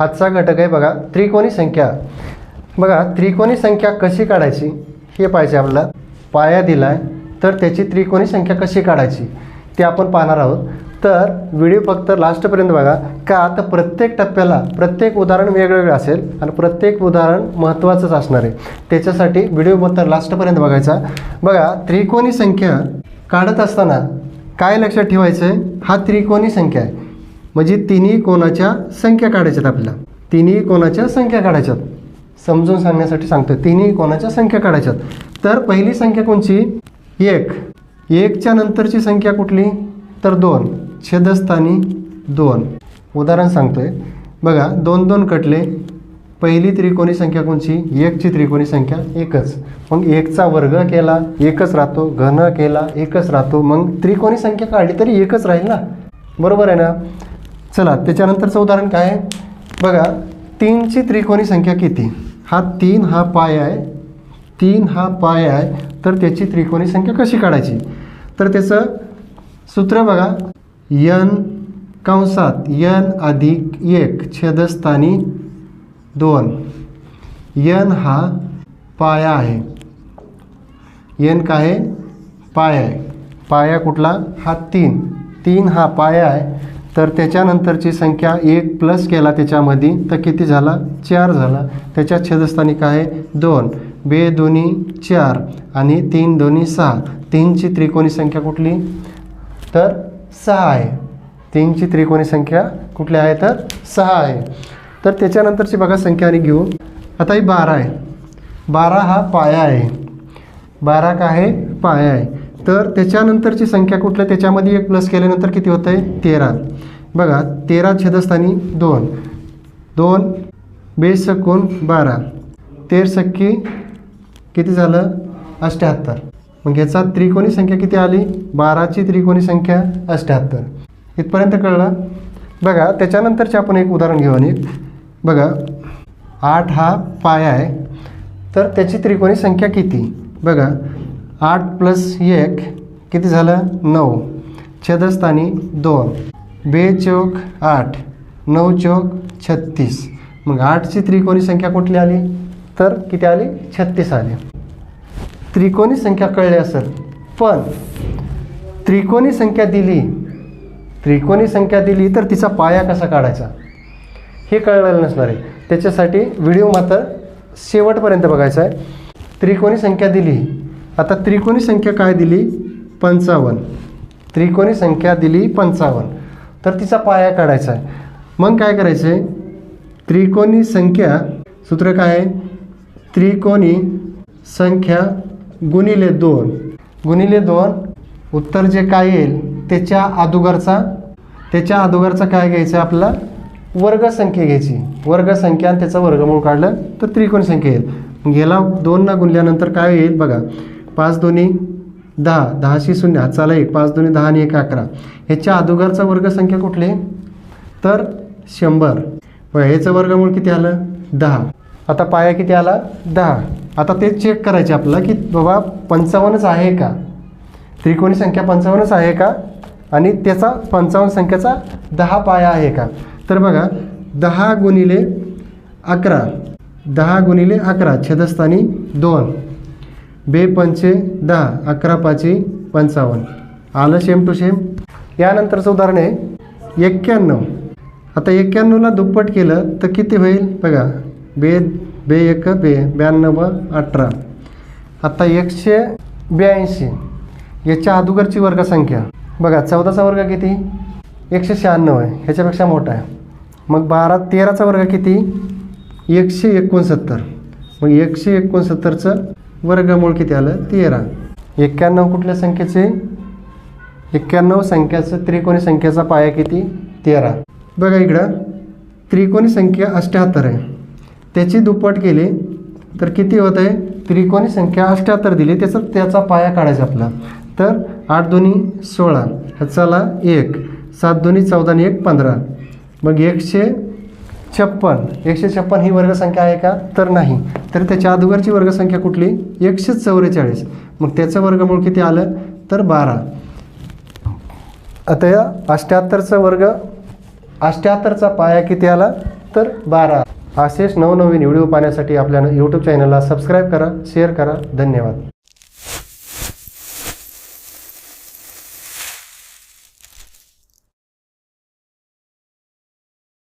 आजचा घटक आहे बघा. त्रिकोणी संख्या. बघा त्रिकोणी संख्या कशी काढायची? हे पाहिजे आपल्याला. पाया दिला आहे तर त्याची त्रिकोणी संख्या कशी काढायची? ते आपण पाहणार आहोत. तर व्हिडिओ फक्त लास्टपर्यंत बघा. का? तर प्रत्येक टप्प्याला प्रत्येक उदाहरण वेगवेगळं असेल आणि प्रत्येक उदाहरण महत्त्वाचंच असणार आहे. त्याच्यासाठी व्हिडिओ फक्त लास्टपर्यंत बघायचा. बघा त्रिकोणी संख्या काढत असताना काय लक्षात ठेवायचं आहे हा त्रिकोणी संख्या आहे. म्हणजे तिन्ही कोणाच्या संख्या काढायच्यात आपल्याला. तिन्ही कोणाच्या संख्या काढायच्यात. समजून सांगण्यासाठी सांगतो तिन्ही कोणाच्या संख्या काढायच्यात. तर पहिली संख्या कोणची? एक. एकच्या नंतरची संख्या कुठली? तर दोन. छेदस्थानी दोन. उदाहरण सांगतोय. बघा दोन दोन कटले. पहिली त्रिकोणी संख्या कोणची? एकची त्रिकोणी संख्या एकच. मग एकचा वर्ग केला एकच राहतो. घन केला एकच राहतो. मग त्रिकोणी संख्या काढली तरी एकच राहील ना? बरोबर आहे ना? चला त्याच्यानंतरचं उदाहरण काय आहे? बघा तीनची त्रिकोणी संख्या किती? हा तीन हा पाय आहे. तीन हा पाय आहे. तर त्याची त्रिकोणी संख्या कशी काढायची? तर त्याचं सूत्र बघा. यन कंसात यन अधिक एक छेदस्थानी दोन. यन हा पाया आहे. यन काय आहे? पाया आहे. पाया कुठला? हा तीन. तीन हा पाया आहे. तर त्याच्यानंतरची संख्या एक प्लस केला त्याच्यामध्ये तर किती झाला? चार झाला. त्याच्या छेदस्थानी काय आहे दोन. बे दोन्ही चार आणि तीन दोन्ही सहा. तीनची त्रिकोणी संख्या कुठली? तर सहा आहे. तीनची त्रिकोणी संख्या कुठली आहे? तर सहा आहे. तर त्याच्यानंतरची बघा संख्या आणि घेऊ. आता ही बारा आहे. बारा हा पाया आहे. बारा काय आहे? पाया आहे. तर त्याच्यानंतरची संख्या कुठल्या त्याच्यामध्ये एक प्लस केल्यानंतर किती होतं आहे तेरा. बघा तेरा छेदस्थानी दोन. दोन बेस सकून बारा. तेर सक्की किती झालं? अष्ट्याहत्तर मग याचा त्रिकोणी संख्या किती आली? बाराची त्रिकोणी संख्या अष्ट्याहत्तर इथपर्यंत कळलं? बघा त्याच्यानंतरचे आपण एक उदाहरण घेऊ आणि बघा आठ हा पाया आहे. तर त्याची त्रिकोणी संख्या किती? बघा आठ प्लस एक किती झालं? नऊ. छेदस्थानी दोन. बे चौक आठ नऊ चौक छत्तीस. मग आठची त्रिकोणी संख्या कुठली आली? तर किती आली? छत्तीस आली. त्रिकोणी संख्या कळली असेल पण त्रिकोणी संख्या दिली त्रिकोणी संख्या दिली तर तिचा पाया कसा काढायचा? हे कळलेलं नसणार आहे. त्याच्यासाठी व्हिडिओ मात्र शेवटपर्यंत बघायचा आहे. त्रिकोणी संख्या दिली. आता त्रिकोणी संख्या काय दिली? पंचावन्न. त्रिकोणी संख्या दिली पंचावन्न. तर तिचा पाया काढायचा आहे. मग काय करायचं आहे त्रिकोणी संख्या सूत्र काय आहे? त्रिकोणी संख्या गुणिले दोन. गुणिले दोन उत्तर जे काय येईल त्याच्या अदुगरचा त्याच्या अदुगरचा काय घ्यायचं आहे आपला वर्गसंख्या घ्यायची. वर्गसंख्या आणि त्याचा वर्गमूळ काढलं तर त्रिकोणी संख्या येईल. गेला ह्याला दोन गुणल्यानंतर काय येईल बघा. पाच दोन्ही दहा दहाशी शून्य. हाताला एक. पाच दोन्ही दहा आणि एक अकरा. ह्याच्या अदोगरचा वर्गसंख्या कुठली? तर शंभर. व ह्याचं वर्गमूळ किती आलं? दहा. आता पाया किती आला? दहा. आता ते चेक करायचे आपल्याला की बाबा पंचावन्नच आहे का? त्रिकोणी संख्या पंचावन्नच आहे का? आणि त्याचा पंचावन्न संख्येचा दहा पाया आहे का? तर बघा दहा गुणिले अकरा. दहा गुणिले अकरा. छेदस्थानी दोन. बे पंचे दहा अकरा पाची पंचावन्न. आलं शेम टू शेम यानंतरचं उदाहरण आहे एक्क्याण्णव. आता एक्क्याण्णवला दुप्पट केलं तर किती होईल? बघा बे बे एक बे ब्याण्णव अठरा. आता एकशे ब्याऐंशी. याच्या अगोदरची वर्गसंख्या. बघा चौदाचा वर्ग किती? एकशे शहाण्णव आहे. ह्याच्यापेक्षा मोठा आहे. मग बारा तेराचा वर्ग किती? एकशे एकोणसत्तर. मग एकशे एकोणसत्तरचं वर्गमूळ किती आलं? तेरा. एक्क्याण्णव कुठल्या संख्येचे? एक्क्याण्णव संख्याचं त्रिकोणी संख्येचा पाया किती? तेरा. बघा इकडं. त्रिकोणी संख्या अष्ट्याहत्तर आहे. त्याची दुप्पट केली तर किती होत आहे? त्रिकोणी संख्या अष्ट्याहत्तर दिली त्याचा त्याचा पाया काढायचा आपला. तर आठ दोन्ही सोळा. ह्याचाला एक. सात दोन्ही चौदा आणि एक पंधरा. मग एकशे छप्पन. एकशे छप्पन ही वर्गसंख्या आहे का? तर नाही. तर त्याच्या अगोदरची वर्गसंख्या कुठली? एकशे चौवेचाळीस. मग त्याचं वर्गमूळ किती आलं? तर बारा. आता या अष्ट्याहत्तरचा वर्ग अष्ट्याहत्तरचा पाया किती आला? तर बारा. असेच नवनवीन व्हिडिओ पाहण्यासाठी आपल्या यूट्यूब चॅनलला सबस्क्राईब करा शेअर करा. धन्यवाद.